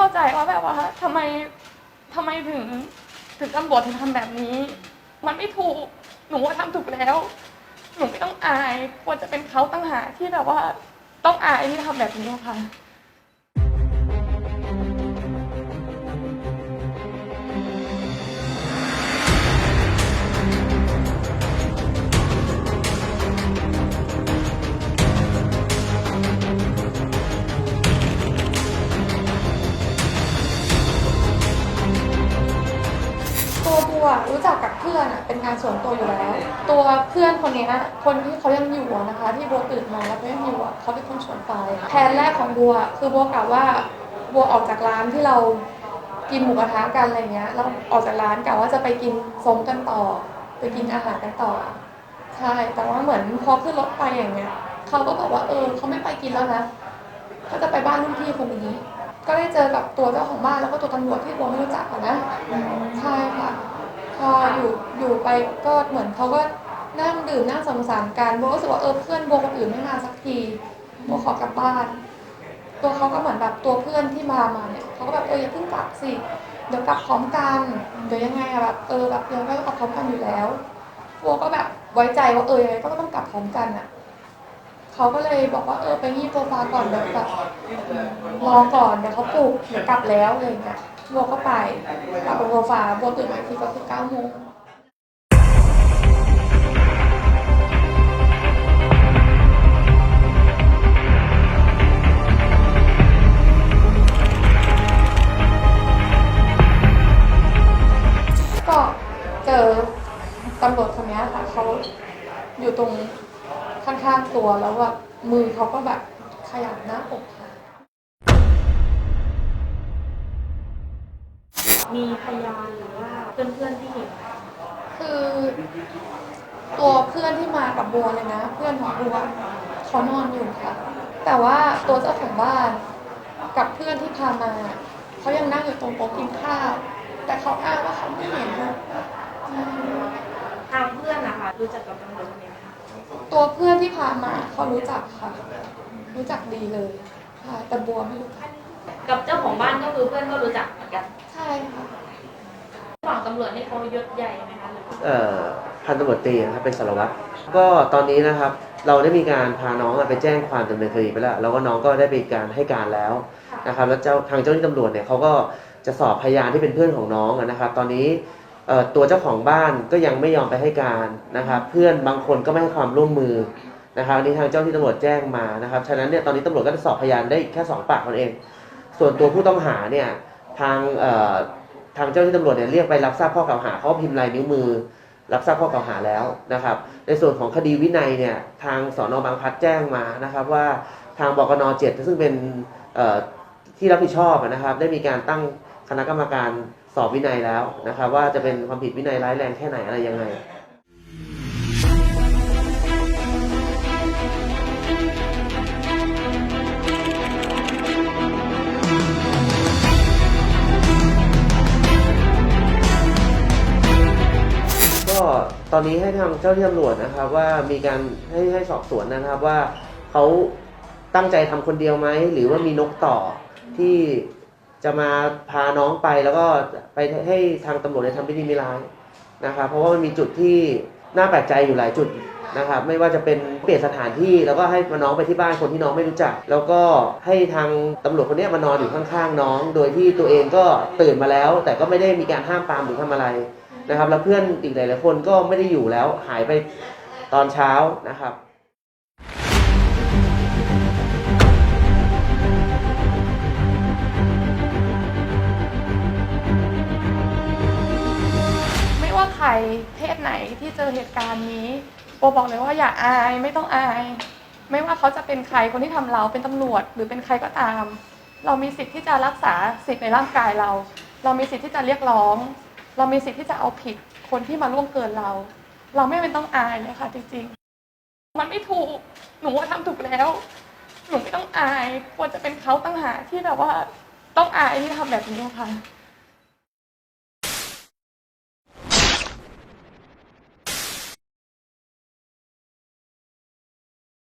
เข้าใจว่าแบบว่าทำไมทำไมถึงถึงตำรวจถึงทำแบบนี้ มันไม่ถูกหนูว่าทำถูกแล้ว หนูไม่ต้องอาย ควรจะเป็นเขาตั้งหากที่แบบว่า ต้องอายที่ทำแบบนี้ค่ะ พื่อนอะเป็นงานส่วนตัวอยู่แล้ว ตัวเพื่อนคนนี้คนที่เขายังอยู่อะนะคะ ที่บัวตื่นมาแล้วเขายังอยู่อะเขาเป็นคนชวนไปแผนแรกของบัว คือบัวกล่าวว่าบัวออกจากร้านที่เรากินหมูกระทะกันอะไรเงี้ยแล้วออกจากร้านกะว่าจะไปกินสมกันต่อ ไปกินอาหารกันต่อใช่แต่ว่าเหมือนพอขึ้นรถไปอย่างเงี้ยเขาก็บอกว่าเออเขาไม่ไปกินแล้วนะเขาจะไปบ้านรุ่นพี่คนนี้ ก็ได้เจอกับตัวเจ้าของบ้านแล้วก็ตัวตำรวจที่บัวไม่รู้จักอะนะใช่ค่ะ อยู่อยู่ไปก็เหมือนเขาก็นั่งดื่มนั่งสังสรรค์กันโบก็รู้สึกว่าเออเพื่อนโบคนอื่นไม่มาสักทีโบขอกลับบ้าน ตัวเขาก็เหมือนแบบตัวเพื่อนที่มามาเนี่ยเขาก็แบบเอออย่าเพิ่งกลับสิเดี๋ยวกลับพร้อมกัน เดี๋ยวยังไงอะแบบเออแบบยังไงก็กลับพร้อมกันอยู่แล้วโบก็แบบไว้ใจว่าเออยังไงก็ต้องกลับพร้อมกันอะเขาก็เลยบอกว่าเออไปยี่โซฟาก่อนเดี๋ยวแบบรอก่อนเดี๋ยวเขาปลุกเดี๋ยวกลับแล้วอะไรอย่างเงี้ยโบก็ไปกลับบนโซฟาโบตื่นมาอีกทีก็คือเก้าโมง ตำรวจคนนี้ค่ะเขาอยู่ตรงข้างๆตัวแล้วแบบมือเขาก็แบบขยับหน้าอกค่ะ มีพยานหรือว่าเพื่อนๆที่เห็นคือ ตัวเพื่อนที่มากับบัวเลยนะ เพื่อนของบัวเขานอนอยู่ค่ะ แต่ว่าตัวเจ้าของบ้านกับเพื่อนที่พามาเขายังนั่งอยู่ตรงโต๊ะกินข้าวแต่เขาอ้างว่าเขาไม่เห็นนะอืม ทางเพื่อนนะคะ รู้จักกับตำรวจคนนี้ไหมคะตัวเพื่อนที่พามาเขารู้จักค่ะ รู้จักดีเลยใช่แต่บัวไม่รู้จักกับเจ้าของบ้านก็คือเพื่อนก็รู้จักเหมือนกันใช่ค่ะฝั่งตำรวจนี่เขายศใหญ่ไหมคะหรือว่าเอ่อพันตำรวจตรีนะครับเป็นสารวัตรก็ตอนนี้นะครับ เราได้มีการพาน้องอะไปแจ้งความดำเนินคดีไปแล้วแล้วก็น้องก็ได้ไปการให้การแล้วนะครับแล้วเจ้าทางเจ้าหน้าที่ตำรวจเนี่ยเขาก็จะสอบพยานที่เป็นเพื่อนของน้องอะนะครับ ตอนนี้เอ่อ ตัวเจ้าของบ้านก็ยังไม่ยอมไปให้การนะครับ เพื่อนบางคนก็ไม่ให้ความร่วมมือนะครับอันนี้ทางเจ้าที่ตำรวจแจ้งมานะครับฉะนั้นเนี่ยตอนนี้ตำรวจก็จะสอบพยานได้แค่สองปากนั่นเอง ส่วนตัวผู้ต้องหาเนี่ยทางทางเจ้าที่ตำรวจเนี่ยเรียกไปรับทราบข้อกล่าวหาเขาพิมพ์ลายนิ้วมือ รับทราบข้อกล่าวหาแล้วนะครับ ในส่วนของคดีวินัยเนี่ยทางสอนอบางพัดแจ้งมานะครับว่าทางบกนเจ็ดซึ่งเป็นที่รับผิดชอบนะครับ ได้มีการตั้งคณะกรรมการ สอบวินัยแล้วนะครับ ว่าจะเป็นความผิดวินัยร้ายแรงแค่ไหนอะไรยังไงก็ตอนนี้ให้ทางเจ้าหน้าที่ตำรวจนะครับ ว่ามีการให้ให้สอบสวนนะครับว่าเขาตั้งใจทำคนเดียวไหมหรือว่ามีนกต่อที่ จะมาพาน้องไปแล้วก็ไปให้ทางตำรวจเนี่ยทำพิธีมิลายนะครับเพราะว่ามันมีจุดที่น่าแปลกใจอยู่หลายจุดนะครับไม่ว่าจะเป็นเปลี่ยนสถานที่แล้วก็ให้มาน้องไปที่บ้านคนที่น้องไม่รู้จัก แล้วก็ให้ทางตำรวจคนเนี้ยมานอนอยู่ข้างๆน้อง โดยที่ตัวเองก็ตื่นมาแล้ว แต่ก็ไม่ได้มีการห้ามปรามหรือทำอะไรนะครับ แล้วเพื่อนอีกหลายๆคนก็ไม่ได้อยู่แล้วหายไปตอนเช้านะครับ ครเพศไหนที่เจอเหตุการณ์นี้โบบอกเลยว่าอย่าอายไม่ต้องอาย ไม่ว่าเขาจะเป็นใครคนที่ทำเราเป็นตำรวจ หรือเป็นใครก็ตาม เรามีสิทธิ์ที่จะรักษาสิทธิ์ในร่างกายเรา เรามีสิทธิ์ที่จะเรียกร้อง เรามีสิทธิ์ที่จะเอาผิดคนที่มาล่วงเกินเรา เราไม่เป็นต้องอายเลยค่ะจริงๆ มันไม่ถูกหนูว่าทำถูกแล้ว หนูไม่ต้องอายควรจะเป็นเขาตั้งหากที่แบบว่าต้องอายที่ทำแบบนี้ค่ะ